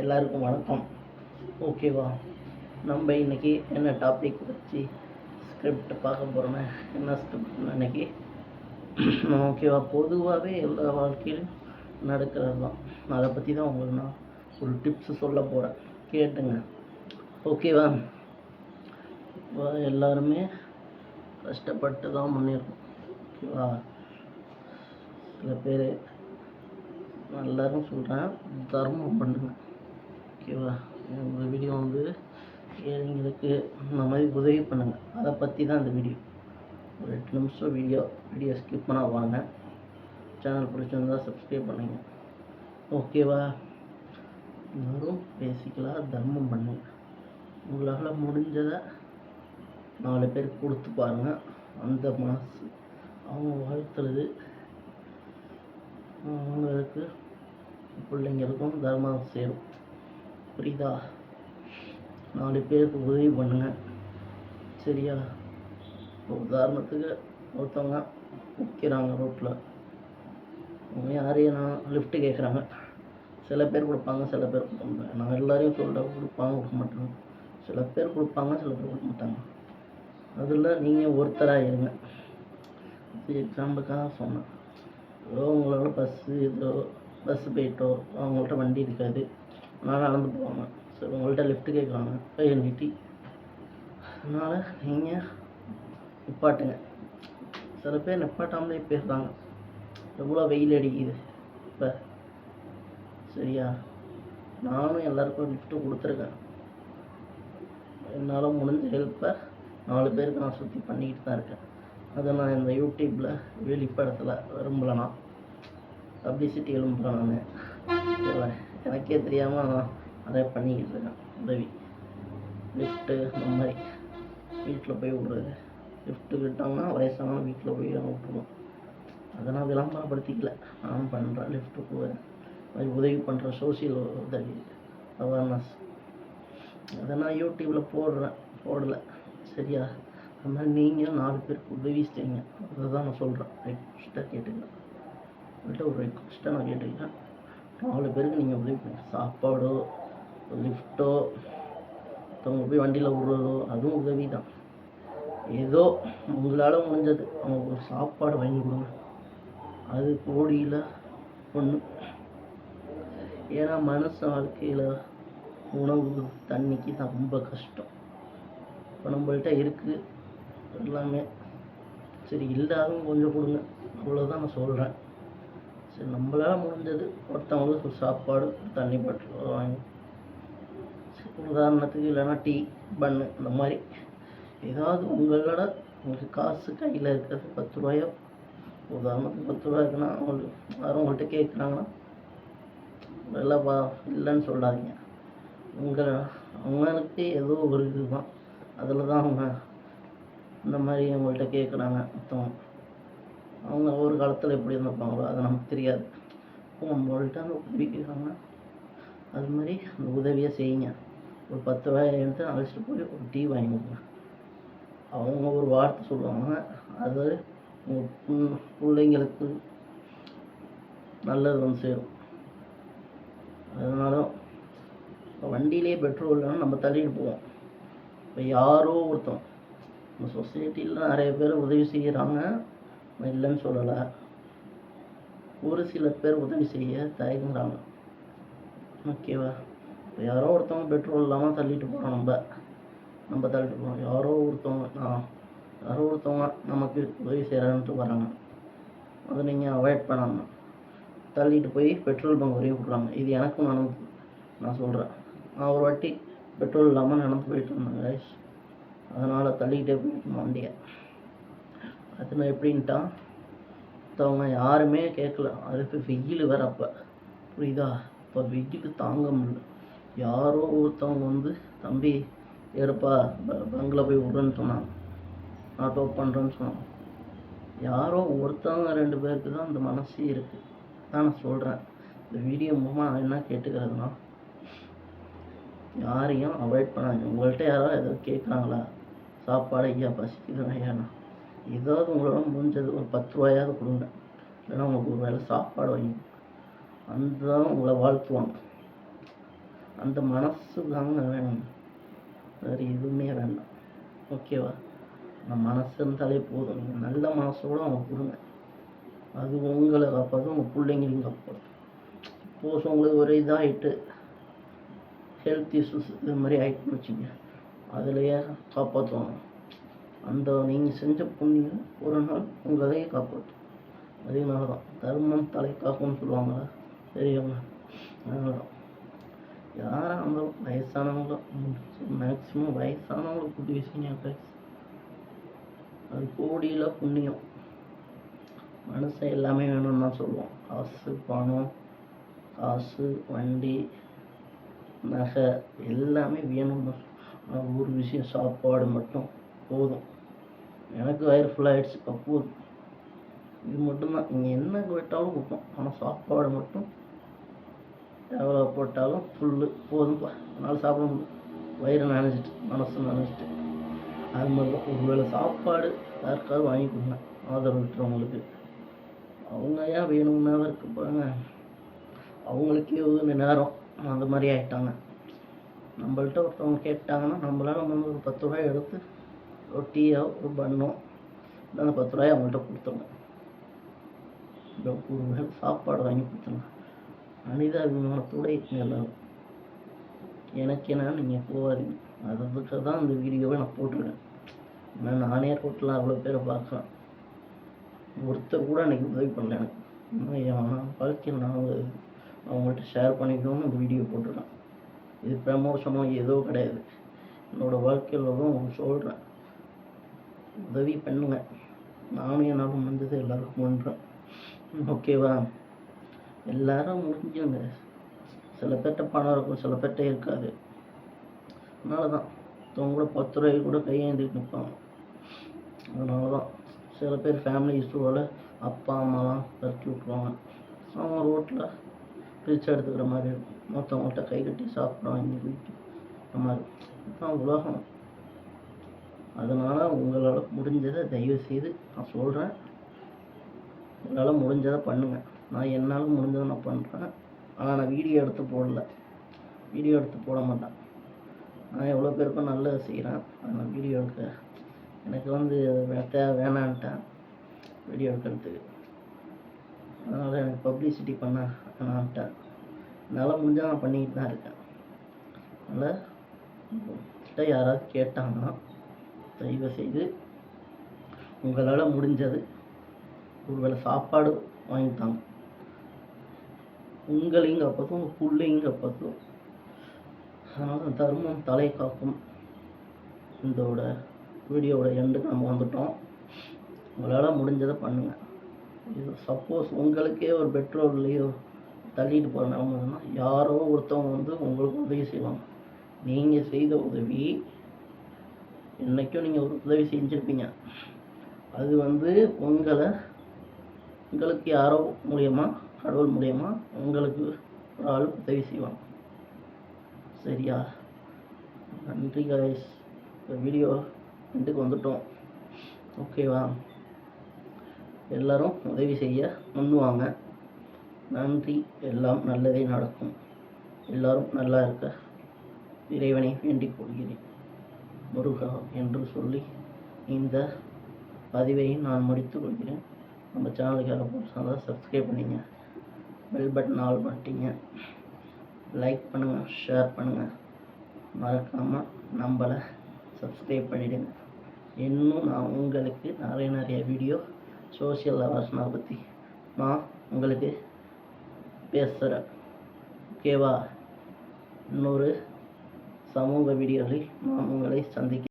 எல்லாருக்கும் வணக்கம். ஓகேவா? நம்ம இன்றைக்கி என்ன டாபிக் வச்சு ஸ்கிரிப்ட் பார்க்க போகிறோன்னா என்ன ஸ்கிரிப்ட் இன்னைக்கு? ஓகேவா? பொதுவாகவே எல்லா வாழ்க்கையிலும் நடக்கிறது தான் அதை பற்றி தான் உங்களுக்கு நான் ஒரு டிப்ஸ் சொல்ல போகிறேன் கேட்டுங்க. ஓகேவா? எல்லாருமே கஷ்டப்பட்டு தான் பண்ணியிருக்கோம். ஓகேவா? சில பேர் எல்லாரும் சொல்கிறேன் தர்மம் பண்ணுங்கள் ஓகேவா இந்த வீடியோ வந்து ஏழைங்களுக்கு இந்த மாதிரி உதவி பண்ணுங்கள் அதை பற்றி தான் இந்த வீடியோ ஒரு எட்டு நிமிஷம் வீடியோ வீடியோ ஸ்கிப் பண்ண வாங்க. சேனல் பிடிச்சிருந்தா சப்ஸ்கிரைப் பண்ணுங்கள் ஓகேவா எல்லாரும் பேசிக்கலாக தர்மம் பண்ணுங்க. உங்களால் முடிஞ்சதை நாலு பேர் கொடுத்து பாருங்கள் அந்த மனசு அவங்க வாழ்த்துறது அவங்களுக்கு பிள்ளைங்களுக்கும் தர்மம் சேரும். புரியுதா? நாலு பேருக்கு உதவி பண்ணுங்க. சரியா? உதாரணத்துக்கு ஒருத்தவங்க நிற்கிறாங்க ரோட்டில் அவங்க யாரையும் நான் லிஃப்ட்டு கேட்குறாங்க சில பேர் கொடுப்பாங்க சில பேர் கொடுக்க மாட்டாங்க. நான் எல்லாரையும் சொல்ல கொடுப்பாங்க கொடுக்க மாட்டாங்க. சில பேர் கொடுப்பாங்க சில பேர் கொடுக்க மாட்டாங்க. அதில் நீங்கள் ஒருத்தராக இருங்க. இது எக்ஸாம்பிளுக்காக சொன்னேன். ஏதோ உங்களோட பஸ்ஸு ஏதோ பஸ்ஸு போயிட்டோ அவங்கள்ட்ட வண்டி இருக்காது. அதனால் நடந்து போவாங்க. சரி உங்கள்கிட்ட லிஃப்ட் கேட்குறாங்க கையை நீட்டி. அதனால் நீங்கள் நிப்பாட்டுங்க. சில பேர் நிப்பாட்டாமலே போயிடுறாங்க. எவ்வளோ வெயில் அடிக்குது. இப்போ சரியா? நானும் எல்லாருக்கும் லிஃப்ட்டு கொடுத்துருக்கேன். என்னால் முடிஞ்ச ஹெல்ப்பை நாலு பேருக்கு நான் சுற்றி பண்ணிக்கிட்டு தான் இருக்கேன். அதை நான் இந்த யூடியூப்பில் வெளிப்படத்தில் விரும்பலை நான் பப்ளிசிட்டி விரும்புகிறேன் நான் எனக்கே தெரியாமல் நான் நிறைய பண்ணிக்கிட்டு இருக்கேன் உதவி. லிஃப்ட்டு அந்த மாதிரி. வீட்டில் போய் விட்றது லிஃப்ட்டு விட்டாங்கன்னா வயசானவங்க வீட்டில் போய் அவங்க விட்டுருவோம் அதை நான் விளம்பரப்படுத்திக்கல நானும் பண்ணுறேன் லிஃப்ட்டு போவேன் மாதிரி உதவி பண்ணுற சோசியல் உதவி அவேர்னஸ் அதை நான் யூடியூப்பில் போடுறேன். போடலை. சரியா? அது மாதிரி நீங்களும் நாலு பேருக்கு உதவி செய்யுங்க. அதை தான் நான் சொல்கிறேன் ரெக்வஸ்ட்டாக கேட்டுக்கிறேன் உங்கள்கிட்ட ஒரு ரெக்வஸ்ட்டாக நான் கேட்டுக்கிறேன். நாலு பேருக்கு நீங்கள் போய் சாப்பாடோ லிஃப்ட்டோ அவங்க போய் வண்டியில் விடுறதோ அதுவும் உதவி தான் ஏதோ உங்களால் முடிஞ்சது. அவங்க ஒரு சாப்பாடு வாங்கி கொடுங்க. அது கோடியில் ஒன்று ஏன்னா மனசு வாழ்க்கையில் உணவு தண்ணிக்கு தான் ரொம்ப கஷ்டம். இப்போ நம்மள்கிட்ட இருக்குது எல்லாமே. சரி இல்லாதவங்க கொஞ்சம் கொடுங்க. அவ்வளோதான் நான் சொல்கிறேன் சரி நம்மளால் முடிஞ்சது ஒருத்தவங்களுக்கு ஒரு சாப்பாடு தண்ணி பாட்டில் வாங்கி. சரி, உதாரணத்துக்கு இல்லைன்னா டீ பன்னு இந்த மாதிரி. ஏதாவது உங்களோட உங்களுக்கு காசு கையில் இருக்கிறது பத்து ரூபாயோ உதாரணத்துக்கு பத்து ரூபா இருக்குன்னா அவங்களுக்கு யாரும் உங்கள்கிட்ட கேட்குறாங்கன்னா இதெல்லாம் பா இல்லைன்னு சொல்லாதீங்க. உங்கள் அவங்களுக்கு ஏதோ ஒரு இதுதான். அதில் தான் அவங்க இந்த மாதிரி அவங்கள்ட்ட கேட்குறாங்க மொத்தம் அவங்க ஒரு காலத்தில் எப்படி இருந்திருப்பாங்களோ அது நமக்கு தெரியாது. உங்கள்கிட்ட அந்த உதவி கேட்குறாங்கன்னா அது மாதிரி அந்த உதவியை செய்யுங்க. ஒரு பத்து ரூபாய் எடுத்து அழைச்சிட்டு போய் ஒரு டீ வாங்கி கொடுங்க அவங்க ஒரு வார்த்தை சொல்லுவாங்க அது உங்கள் பிள்ளைங்களுக்கு நல்லது வந்து சேரும். அதனால இப்போ வண்டியிலே பெட்ரோல் இல்லைன்னா நம்ம தள்ளிட்டு போவோம். இப்போ யாரோ ஒருத்தன் நம்ம சொசைட்டியில் நிறைய பேர் உதவி செய்கிறாங்க இல்லைன்னு சொல்லலை. ஒரு சில பேர் உதவி செய்ய தயங்குறாங்க. ஓகேவா? இப்போ யாரோ ஒருத்தவங்க பெட்ரோல் இல்லாமல் தள்ளிட்டு போகிறோம் நம்ம. நம்ம தள்ளிட்டு போகிறோம் யாரோ ஒருத்தவங்க நான் யாரோ ஒருத்தவங்க நமக்கு உதவி செய்கிறான்ட்டு வராங்க. அதை நீங்கள் அவாய்ட் பண்ணாமல் தள்ளிட்டு போய் பெட்ரோல் பங்க் வரையும் விட்றாங்க இது எனக்கும் நடந்து நான் சொல்கிறேன் நான் ஒரு வாட்டி பெட்ரோல் இல்லாமல் நடந்து போயிட்டு இருந்தேன் அதனால் தள்ளிக்கிட்டே போயிட்டு வண்டியை. அதில் எப்படின்ட்டா? மற்றவங்க யாருமே கேட்கல அதுக்கு வெயில் வேற அப்போ. புரியுதா? இப்போ வெயிலுக்கு தாங்க முடியல. யாரோ ஒருத்தவங்க வந்து தம்பி ஏறுப்பா. ப- பங்கில் போய் விட்றேன்னு சொன்னாங்க. ஆட்டோ பண்ணுறேன்னு சொன்னாங்க. யாரோ ஒருத்தவங்க ரெண்டு பேருக்கு தான் அந்த மனசு இருக்குது தான் நான் சொல்கிறேன் இந்த வீடியோ மூலமாக நான் என்ன கேட்டுக்கிறதுனா யாரையும் அவாய்ட் பண்ணாங்க உங்கள்கிட்ட யாரோ ஏதோ கேட்குறாங்களா சாப்பாடு ஐயா பசிக்குது ஐயாண்ணா. ஏதாவது உங்களோட முடிஞ்சது ஒரு பத்து ரூபாயாவது கொடுங்க. இல்லைன்னா உங்களுக்கு ஒரு வேளை சாப்பாடு வாங்கி அந்த தான் உங்களை வாழ்த்துவாங்க. அந்த மனசு தாங்க வேணும். வேறு எதுவுமே வேண்டாம். ஓகேவா? அந்த மனசு இருந்தாலே போதும். நீங்கள் நல்ல மனசோடு அவங்க கொடுங்க. அது உங்களை காப்பாற்றும் உங்கள் பிள்ளைங்களையும் காப்பாற்றும் சப்போஸ் உங்களுக்கு ஒரு இதாகிட்டு ஹெல்த் இஷ்யூஸ் இது மாதிரி ஆகிட்டுன்னு வச்சுங்க அதுலேயே காப்பாற்றுவாங்க அந்த நீங்கள் செஞ்ச புண்ணியம் ஒரு நாள் உங்களையே காப்பாற்றும். அதனால தான் தர்மம் தலை காக்கும்னு சொல்லுவாங்களா பெரியவங்க அதனால தான் யாராக இருந்தாலும் வயசானவங்க மேக்ஸிமம் வயசானவங்களுக்கு கூட்டி செய்யுங்க guys. அது கோடியில் புண்ணியம். மனுஷன் எல்லாமே வேணும்னு தான் சொல்லுவோம். காசு பணம் காசு வண்டி நகை எல்லாமே வேணும்னு ஆனால் ஒரு விஷயம் சாப்பாடு மட்டும் போதும். எனக்கு வயிறு ஃபுல்லாகிடுச்சு இப்போ போதும் இது மட்டும்தான். நீங்கள் என்ன கேட்டாலும் கொடுப்போம் ஆனால் சாப்பாடு மட்டும் எவ்வளோ போட்டாலும் ஃபுல்லு போதும்ப்பா அதனால் சாப்பிட முடியும் வயிறு நினைச்சிட்டு மனசு நினைச்சிட்டு அது மாதிரி தான் ஒரு வேளை சாப்பாடு யாருக்காவது வாங்கி கொடுங்க. ஆதரவு விட்டுறவங்களுக்கு அவங்க ஏன் வேணும்னா இருக்க போகிறாங்க அவங்களுக்கே ஒரு நேரம். அந்த மாதிரி ஆகிட்டாங்க நம்மள்ட்ட ஒருத்தவங்க கேட்டாங்கன்னா நம்மளால் வந்து ஒரு பத்து ரூபாய் எடுத்து ஒரு டீயோ ஒரு பண்ணோ இல்லை அந்த பத்து ரூபாய் அவங்கள்ட்ட கொடுத்துருங்க. இந்த ஒரு வேலை சாப்பாடு வாங்கி கொடுத்துருங்க. மனிதாபிமானத்தோட இருக்குங்க எல்லோரும். எனக்கு என்ன நீங்கள் போகாதீங்க. அதுக்கு தான் இந்த வீடியோவை நான் போட்டிருக்கேன். ஏன்னா நானே ரோட்டில் அவ்வளோ பேரை பார்க்குறேன். ஒருத்தர் கூட எனக்கு உதவி பண்ணல எனக்கு. இன்னும் என் வாழ்க்கையில் நான் அவங்கள்ட்ட ஷேர் பண்ணிக்கணும்னு இந்த வீடியோ போட்டிருக்கேன். இது ப்ரமோஷனோ ஏதோ கிடையாது. என்னோடய வாழ்க்கையில் தான் சொல்கிறேன் உதவி பண்ணுங்க. நானும் என்னால் முடிஞ்சது எல்லாருக்கும் பண்ணுறேன் ஓகேவா? எல்லாரும் முடிஞ்சவங்க சில பேர்கிட்ட பணம் இருக்கும் சில பேர்கிட்ட இருக்காது. அதனால தான் ஒருத்தவங்க கூட பத்து ரூபாய்க்கு கூட கையேந்திட்டு நிற்பாங்க அதனால தான் சில பேர் ஃபேமிலி இஷ்யூவால் அப்பா அம்மாலாம் பறிச்சு விட்ருவாங்க அவங்க ரோட்டில் பிரித்து எடுத்துக்கிற மாதிரி இருக்கும். மற்றவங்கள்ட்ட கை கட்டி சாப்பிட்றாங்க இங்கே போயிட்டு அந்த மாதிரி. இதுதான் உலகம். அதனால் உங்களால் முடிஞ்சதை தயவு செய்து நான் சொல்கிறேன் உங்களால் முடிஞ்சதை பண்ணுங்கள் நான் என்னால் முடிஞ்சதை நான் பண்ணுறேன் ஆனால் நான் வீடியோ எடுத்து போடல. வீடியோ எடுத்து போட மாட்டேன். நான் எவ்வளோ பேருக்கும் நல்லது செய்கிறேன் நான் வீடியோ எடுக்க எனக்கு வந்து அது வே- தேவை வேணான்ட்டேன் வீடியோ எடுக்கிறதுக்கு. அதனால் எனக்கு பப்ளிசிட்டி பண்ண வேணான்ட்டேன். என்னால் முடிஞ்சால் நான் பண்ணிக்கிட்டு தான் இருக்கேன். அதனால் கிட்ட யாராவது கேட்டாங்கன்னா தயவு செய்து உங்களால் முடிஞ்சது ஒருவேளை சாப்பாடு வாங்கித்தாங்க உங்களையும் காப்பாற்றும் உங்கள் பிள்ளையும் காப்பாற்றும் அதனால் தர்மம் தலை காக்கும். இதோட வீடியோவோட எண்டுக்கு நம்ம வந்துட்டோம். உங்களால் முடிஞ்சதை பண்ணுங்கள் இது சப்போஸ் உங்களுக்கே ஒரு பெட்ரோல்லையோ தள்ளிட்டு போகிற நிலமைன்னா யாரோ ஒருத்தவங்க வந்து உங்களுக்கு உதவி செய்வாங்க. நீங்கள் செய்த உதவி என்றைக்கும் நீங்கள் ஒரு உதவி செஞ்சுருப்பீங்க. அது வந்து உங்களை உங்களுக்கு யாரோ மூலியமா கடவுள் மூலியமா உங்களுக்கு ஒரு ஆள் உதவி செய்வாங்க. சரியா? நன்றி guys. இந்த வீடியோ ரெண்டுக்கு வந்துட்டோம். ஓகேவா எல்லாரும் உதவி செய்ய முன்வாங்க நன்றி. எல்லாம் நல்லதே நடக்கும். எல்லாரும் நல்லா இருக்க. இறைவனை வேண்டிக் கொள்கிறேன். முருகா என்று சொல்லி இந்த பதிவையும் நான் முடித்துக் கொள்கிறேன். நம்ம சேனலுக்கு யாரும் புதுசாக சப்ஸ்கிரைப் பண்ணிங்க. பெல் பட்டன் ஆல் பண்ணிட்டீங்க. லைக் பண்ணுங்கள் ஷேர் பண்ணுங்கள் மறக்காமல் நம்மளை சப்ஸ்கிரைப் பண்ணிவிடுங்க இன்னும் நான் உங்களுக்கு நிறைய நிறைய வீடியோ சோஷியல் அவேர்ஸ்னை பற்றி நான் உங்களுக்கு பேசுகிறேன் ஓகேவா இன்னொரு சமூக வீடியோவில் நாம் உங்களை சந்திக்க